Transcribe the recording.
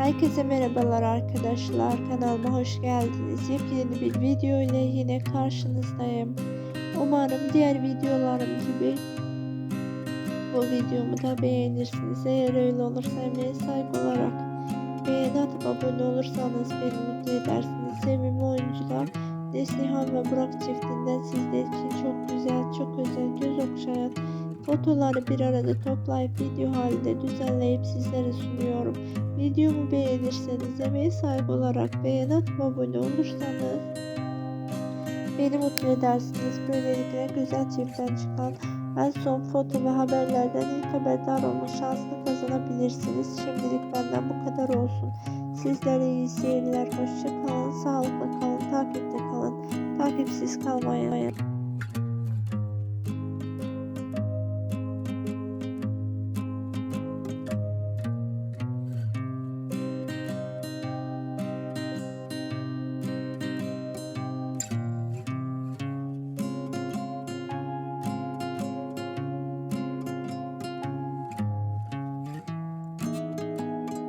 Herkese merhabalar arkadaşlar. Kanalıma hoş geldiniz. Yepyeni bir video ile yine karşınızdayım. Umarım diğer videolarım gibi bu videomu da beğenirsiniz. Eğer öyle olursa emeğe saygı olarak beğeni atıp abone olursanız beni mutlu edersiniz. Sevimli oyuncular Neslihan ve Burak çiftinden sizler için çok güzel, çok özel, göz okşayan fotoları bir arada toplayıp video halinde düzenleyip sizlere sunuyorum. Videomu beğenirseniz emeğe sahip olarak beğen atıp abone olursanız beni mutlu edersiniz. Böylelikle güzel çiftten çıkan en son foto ve haberlerden ilk haberdar olma şansını kazanabilirsiniz. Şimdilik benden bu kadar olsun. Sizlere iyi seyirler. Hoşça kalın. Sağlıkla kalın. Takipte kalın. Takipsiz kalmayın.